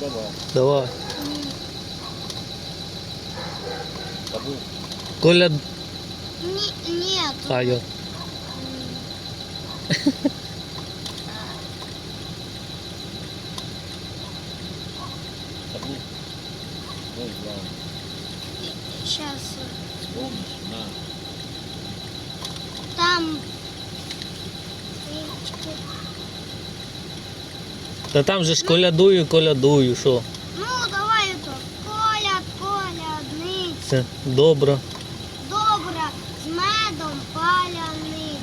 давай. Давай. Табу. Коля. Ні, ні, тут А, йо. Табу. Ой, ладно. зараз Помнишь? На. там. Та там же ж колядую, колядую, що? Ну, давай то. Коля, колядниця. Це добре. Добра, з медом паляниця.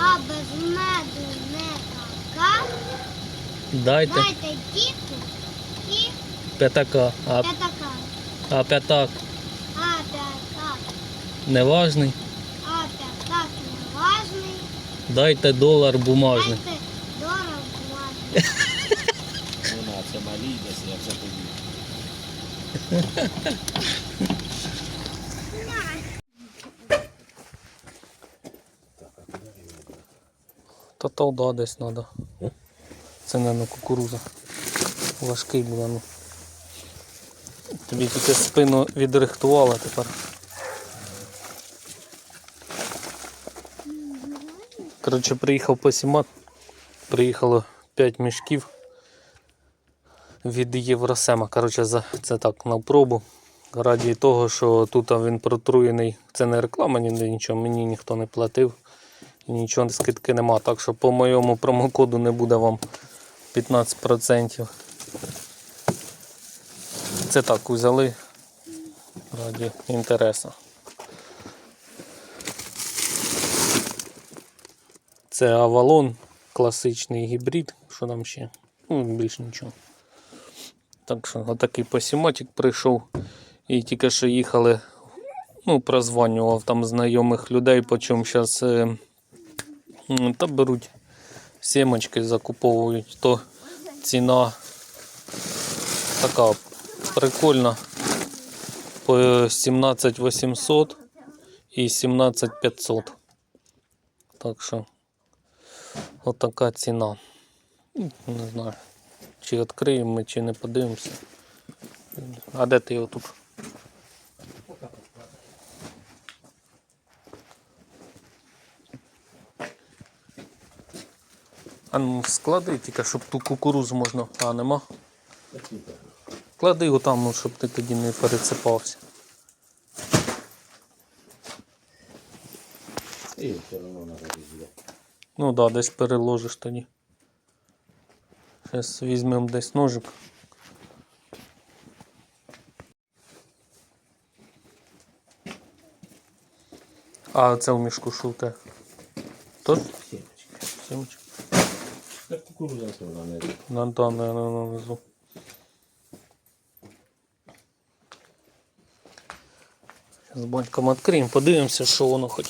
А без меду не така. Дайте Дайте дітку і п'ятака. А, п'ятака. а п'ятак А п'ятак, неважний. а п'ятак неважний. Дайте долар бумажний. Дайте бумажний. Ну на, це малі, десь я це тобі. Та то да, десь треба. Це не кукуруза. Важкий буде. Ну. Тобі тільки спину відрихтувала тепер. Коротше, приїхав посімат. Приїхало 5 мішків від Євросема. Коротше, це так на пробу. Раді того, що тут він протруєний. Це не реклама, ні нічого, мені ніхто не платив. І нічого скидки нема. Так що по моєму промокоду не буде вам 15%. Це так взяли раді інтересу. Це Avalon, класичний гібрид. Що там ще? Ну, більш нічого. Так що отакий посіматик прийшов. І тільки що їхали, ну, прозванював там знайомих людей, по чому зараз М, Та беруть сімочки, закуповують, то ціна така прикольна. По 17 800 і 17 500. Так що отака ціна. Ну, Не знаю, чи відкриємо ми, чи не подивимося. А де ти його тут? А ну склади тільки, щоб ту кукурузу можна. А, нема. Клади його там, ну, щоб ти тоді не пересипався. І все одно надо. Ну так, да, десь переложиш тоді. Зараз візьмемо десь ножик. А це в мішку шуте. Тож? Сімочка. Так кукуруза одно не йде. На да, на, на, на внизу. З батьком відкриємо, подивимося, що воно хоч.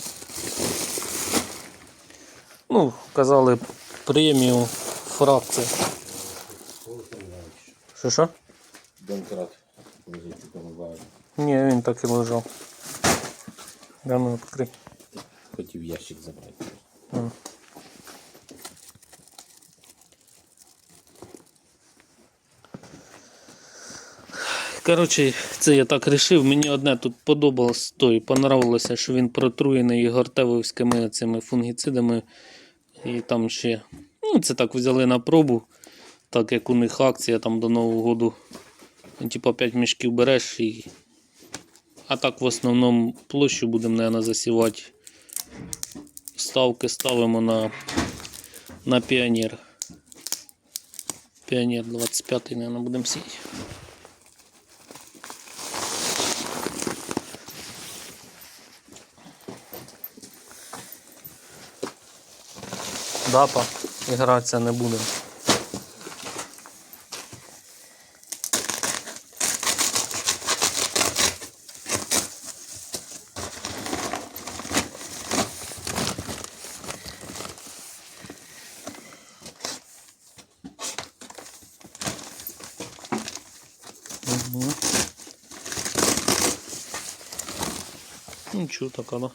Ну, казали преміум фракція. Що що? Донкрат. Лежить у тому. Ні, він так і лежав. Да, ну відкрий. Хотів ящик забрати. Коротше, це я так рішив. Мені одне тут подобалось, то і понравилося, що він протруєний гортевовськими цими фунгіцидами. І там ще. Ну, це так взяли на пробу, так як у них акція там до Нового року. Типа 5 мішків береш і. А так в основному площу будемо, мабуть, засівати. Ставки ставимо на, на піонер. Піонер 25 наверное, будемо сіяти. Дапа, гратися не будемо. Нічого така, да.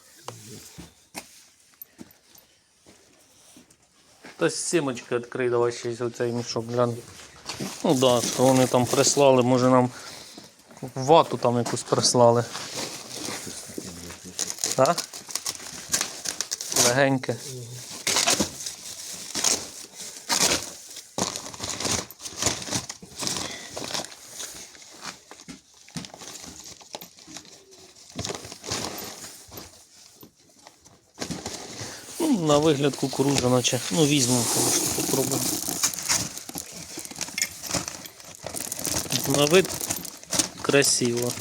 Та сімочки відкрий, давай ще оцей мішок глянь. Ну так, да, що вони там прислали, може нам вату там якусь прислали. Так? Легеньке. На вигляд кукурудза, наче. Ну, візьмемо, конечно, попробуємо. На вид красиво.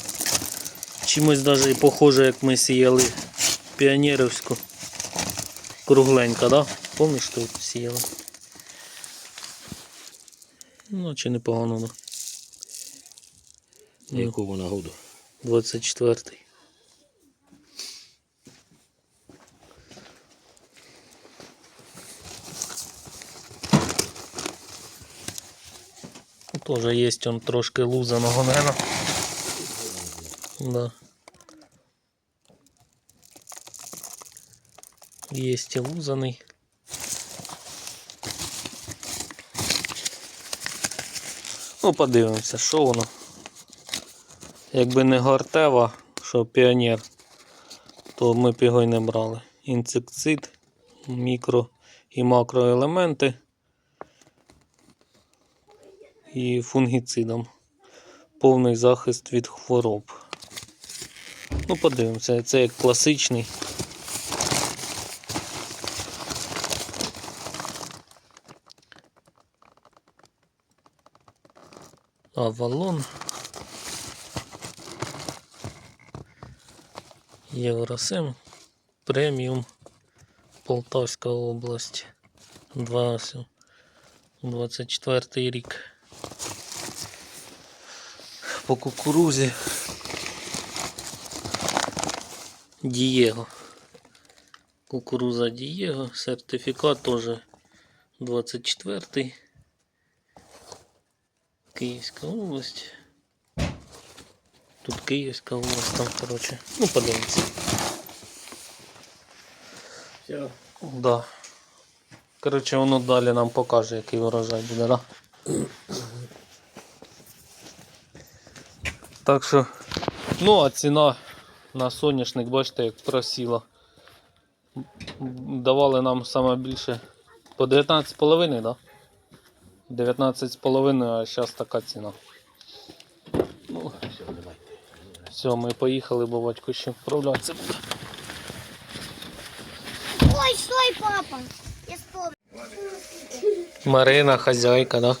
Чимось навіть і похоже, як ми сіяли піонерівську. Кругленька, да? Помніш, що сіяли? Ну, чи непогано, да? Якому нагоду? 24-й. Тоже есть он трошки лузаного, наверное. Да. Есть і лузаний. Ну, подивимося, що воно. Якби не гортева, що піонер, то ми б його й не брали. Інсекцид, мікро і макроелементи і фунгіцидом. Повний захист від хвороб. Ну, подивимося, це як класичний. Авалон. Євросим преміум Полтавська область. 24 рік. По кукурузі Дієго. Кукуруза Дієго, сертифікат теж 24-й. Київська область. Тут Київська область, там, коротше. Ну, подивимося. Все. Да. Коротше, воно далі нам покаже, який урожай буде, да? Так що, ну а ціна на соняшник, бачите, як просіла. Давали нам саме більше по 19,5, да? 19,5, а зараз така ціна. Ну, Все, ми поїхали, бо батько ще вправлятися буде. Ой, стой, папа. Я вспомнил. Марина, хазяйка, да?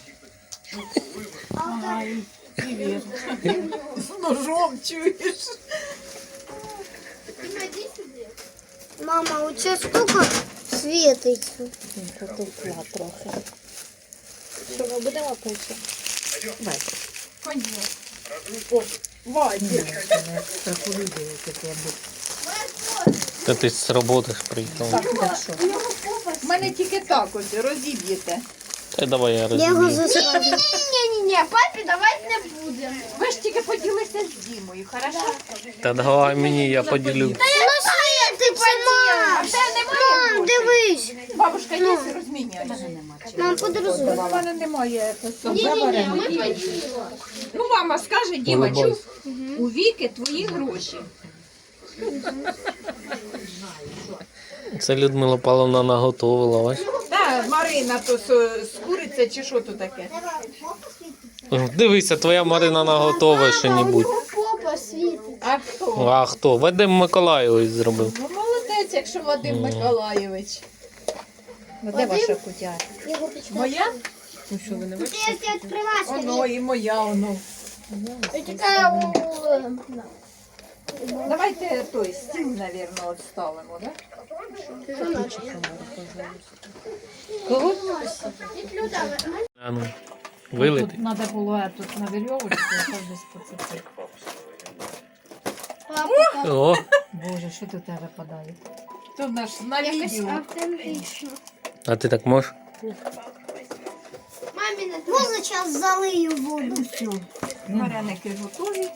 З ножом чуєш. Мама, у тебя столько светится. Потовкла трохи. Що ми будемо пити? Вадя. Та ти з роботи приїхав. В мене тільки так ось розіб'єте. Та й давай я Я розумію. Ні-ні-ні, папі давайте не будемо. Ви ж тільки поділися з Дімою, хорошо? Та давай мені, я поділю. Ну светится, мам. А це немає? Мам, дивись. Бабушка є, розміняєш. Мам, подразумевай. У мене немає Ні-ні-ні, ми Ну, мама скаже, Діма, Улыбайся. чув, у віки твої гроші. Це Людмила Павловна наготовила. Ось. Так, Марина, то з, з куриця чи що то таке? Дивися, твоя Марина наготове що-небудь. попа светит. А хто? А хто? Вадим Миколайович зробив. Ну, молодець, якщо Вадим Миколаєвич. Ну, де ваша кутя? Его почему? Моя? Ты если открываешь, Оно і моя, оно. ты такая... о, Давайте той стіл, мабуть, відставимо, да? Кого? А ну, вилити. Тут надо було е, тут на веревочку, а то десь О, Боже, що тут тебе падає? То наш на якось автентично. а ти так можеш? Мамина, ну сейчас залию воду. Вареники готові.